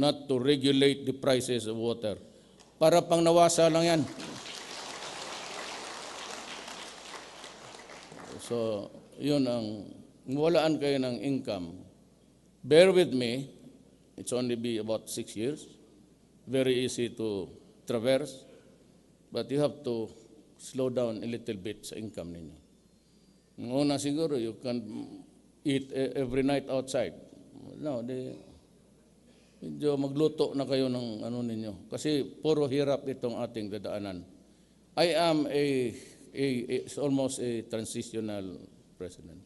not to regulate the prices of water. Para pang nawasa lang yan. So, yun ang, walaan kayo ng income. Bear with me, it's only be about six years. Very easy to traverse. But you have to slow down a little bit sa income ninyo. Una siguro, you can eat e- every night outside. No, di, medyo magluto na kayo ng ano ninyo. Kasi puro hirap itong ating dadaanan. I am a, a, a- almost a transitional president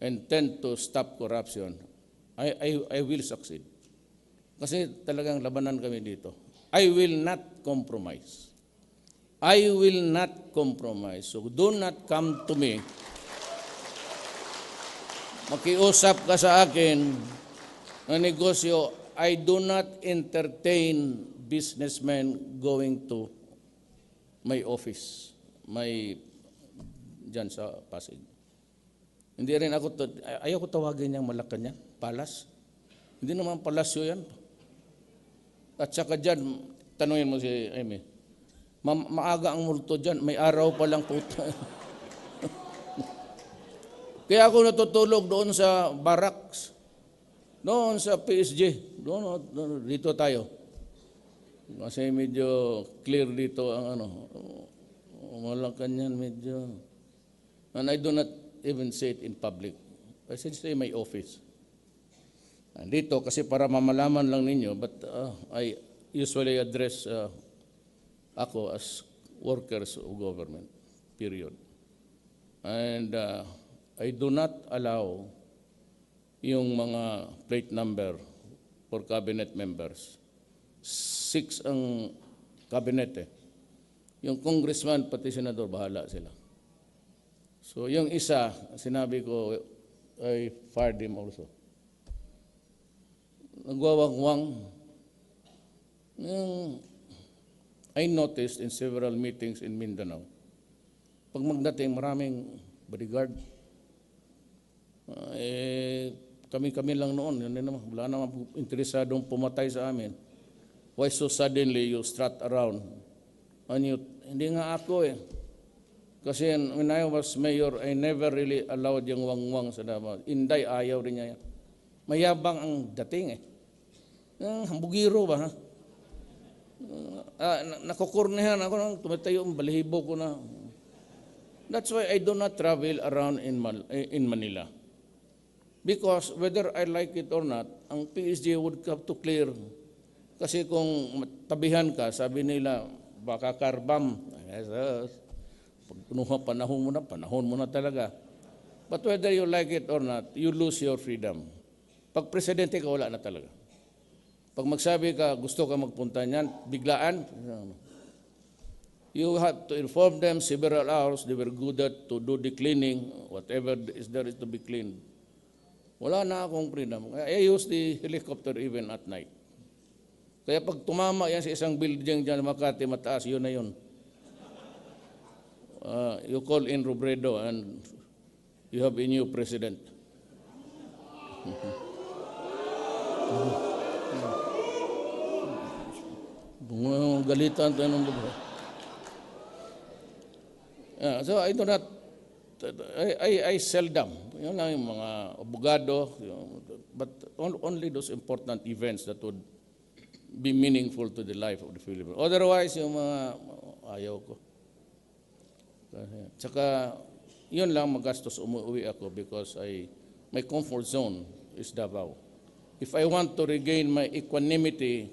and tend to stop corruption. I, I, I will succeed. Kasi talagang labanan kami dito. I will not compromise. I will not compromise. So do not come to me. Makiusap ka sa akin ng negosyo. I do not entertain businessmen going to my office, my dyan sa Pasig. Hindi rin ako, to, ay- ayaw ko tawagin niyang Malacanang, palas. Hindi naman palasyo yan. At saka dyan, tanungin mo si Amy, Ma- maaga ang multo dyan, may araw pa lang puta. Kaya ako natutulog doon sa barracks, doon sa PSG, doon, doon dito tayo. Kasi medyo clear dito ang ano, Malacanang medyo. And I do not even say it in public. I say say my office. Dito kasi para mamalaman lang ninyo, but uh, I usually address uh, ako as workers of government, period. And uh, I do not allow yung mga plate number for cabinet members. Six ang cabinet. Yung congressman pati senador, bahala sila. So yung isa, sinabi ko, I fired him also. Nagwawangwang. Yung, I noticed in several meetings in Mindanao, pag magdating maraming bodyguard, Ah, eh, kami-kami lang noon, yun naman, wala naman interesadong pumatay sa amin. Why so suddenly you strut around? And you, hindi nga ako eh. Kasi when I was mayor, I never really allowed yung wangwang sa Davao. Inday, ayaw rin niya yan. Mayabang ang dating eh. Yung hambugiro ba ha? Ah, na- nakukurnihan ako nang tumatayo ang balahibo ko na. That's why I do not travel around in, Mal- eh, in Manila. Because whether I like it or not, ang PSG would have to clear. Kasi kung tabihan ka, sabi nila, baka karbam. Yes. Pag kinuha panahon mo na, panahon mo na talaga. But whether you like it or not, you lose your freedom. Pag presidente ka, wala na talaga. Pag magsabi ka, gusto ka magpunta niyan, biglaan, you have to inform them several hours, they were good at to do the cleaning, whatever is there is to be cleaned. Wala na akong freedom. I use the helicopter even at night. Kaya pag tumama yan sa isang building dyan, Makati, mataas, yun na yun. Uh, you call in Robredo and you have a new president. Galitan tayo ng buhay. Yeah, so I do not, I, I, I seldom, yun lang yung mga abogado, but on- only those important events that would be meaningful to the life of the Philippines. Otherwise, yung mga ayaw ko. Tsaka, yun lang magastos umuwi ako because I, my comfort zone is Davao. If I want to regain my equanimity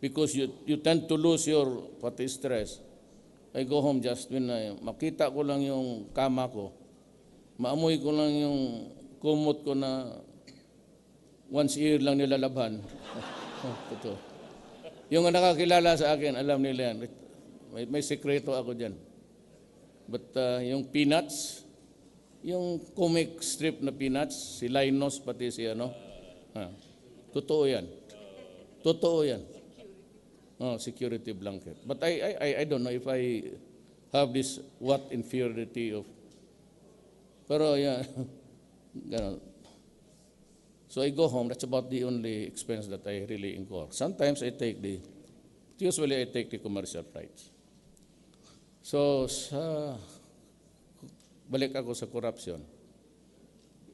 because you, you tend to lose your pati stress, I go home just when I, makita ko lang yung kama ko, maamoy ko lang yung kumot ko na once year lang nilalabhan. Totoo. Yung nakakilala sa akin, alam nila yan. May, may sekreto ako dyan. But uh, yung peanuts, yung comic strip na peanuts, si Linus pati si ano, ha, totoo yan. Totoo yan. Oh, security blanket. But I, I- I don't know if I have this what inferiority of... Pero yeah, ganun. So I go home, that's about the only expense that I really incur. Sometimes I take the, usually I take the commercial flights. So sa, balik ako sa corruption,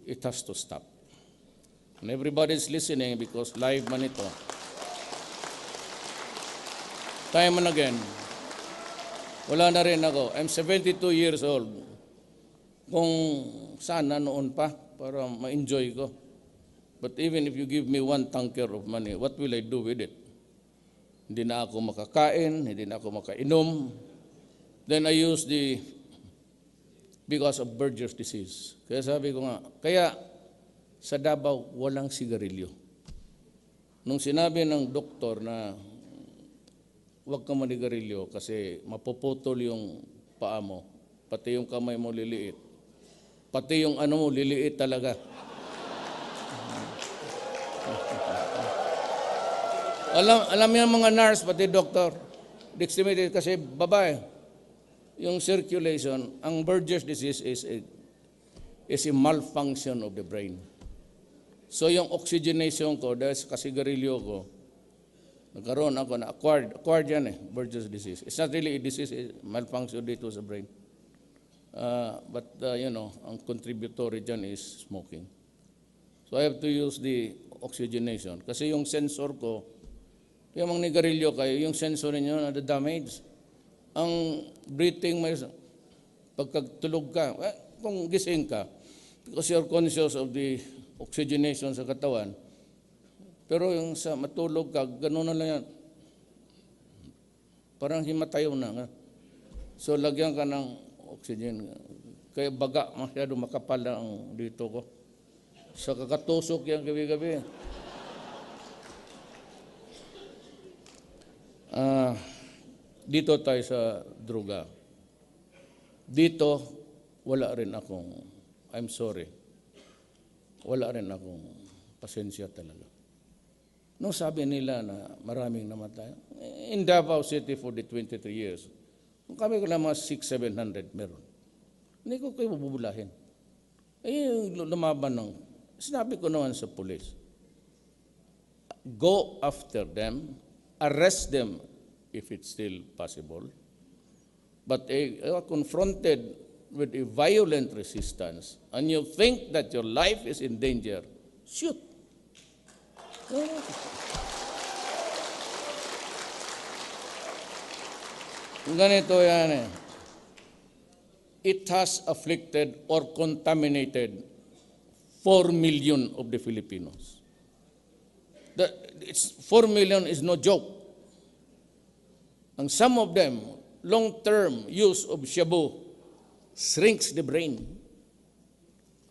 it has to stop. And everybody's listening because live man ito. Time and again, wala na rin ako. I'm 72 years old. Kung sana noon pa, para ma-enjoy ko. But even if you give me one tanker of money, what will I do with it? Hindi na ako makakain, hindi na ako makainom. Then I use the, because of Berger's disease. Kaya sabi ko nga, kaya sa Davao, walang sigarilyo. Nung sinabi ng doktor na huwag ka manigarilyo kasi mapuputol yung paa mo, pati yung kamay mo liliit, pati yung ano mo liliit talaga. alam, alam yan mga nurse, pati doktor, dextromethorphan kasi babae, yung circulation, ang Berger's disease is a, is a malfunction of the brain. So yung oxygenation ko, dahil sa kasigarilyo ko, nagkaroon ako na acquired, acquired yan eh, Berger's disease. It's not really a disease, it's malfunction dito sa brain. Uh, but, uh, you know, ang contributory dyan is smoking. So I have to use the oxygenation. Kasi yung sensor ko, yung mga nigarilyo kayo, yung sensor ninyo na damage. Ang breathing, may, pagkatulog ka, eh, kung gising ka, because you're conscious of the oxygenation sa katawan, pero yung sa matulog ka, gano'n na lang yan. Parang himatayo na. So, lagyan ka ng oxygen. Kaya baga, masyado makapal ang dito ko. Sa kakatusok yan gabi-gabi. Ah, dito tayo sa droga. Dito, wala rin akong, I'm sorry, wala rin akong pasensya talaga. Nung sabi nila na maraming namatay, in Davao City for the 23 years, kung kami ko lang mga 600, 700 meron. Hindi ko kayo bubulahin. Eh, lumaban ng, sinabi ko naman sa police, go after them, arrest them if it's still possible. But eh, you are confronted with a violent resistance and you think that your life is in danger, shoot. Ganito yan eh. It has afflicted or contaminated 4 million of the Filipinos. The, it's, 4 million is no joke. And some of them, long-term use of shabu shrinks the brain.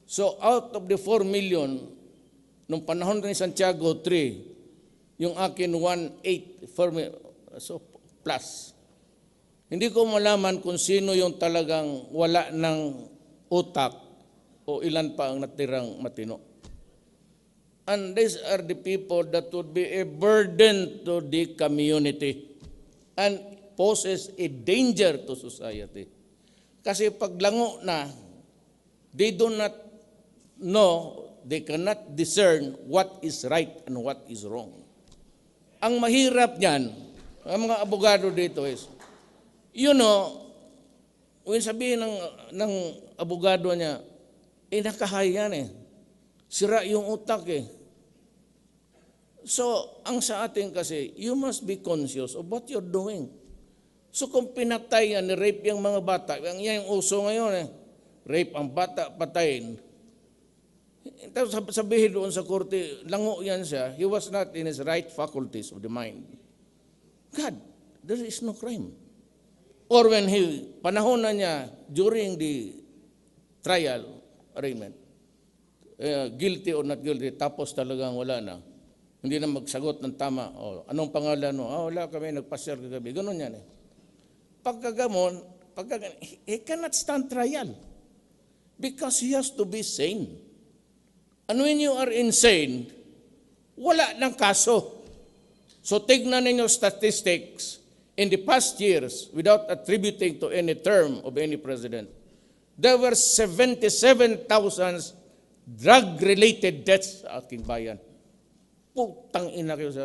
So out of the 4 million, nung panahon ni Santiago 3, yung akin 1.8, 4 mi- so plus. Hindi ko malaman kung sino yung talagang wala ng utak o ilan pa ang natirang matino. And these are the people that would be a burden to the community and poses a danger to society. Kasi paglango na, they do not know, they cannot discern what is right and what is wrong. Ang mahirap niyan, ang mga abogado dito is, you know, when sabihin ng, ng abogado niya, eh nakahay eh. Sira yung utak eh. So, ang sa atin kasi, you must be conscious of what you're doing. So kung pinatay yan, rape yung mga bata, yan yung uso ngayon eh. Rape ang bata, patayin. Tapos sab- sabihin doon sa korte, lango yan siya, he was not in his right faculties of the mind. God, there is no crime. Or when he, panahon na niya, during the trial arraignment, eh, guilty or not guilty, tapos talagang wala na. Hindi na magsagot ng tama. O, anong pangalan mo? Ah, wala kami, nagpasyal kagabi. Ganun yan eh. Pagkagamon, pagkagamon, he cannot stand trial. Because he has to be sane. And when you are insane, wala ng kaso. So tignan ninyo statistics in the past years without attributing to any term of any president. There were 77,000 drug-related deaths sa aking bayan. Putang ina kayo sa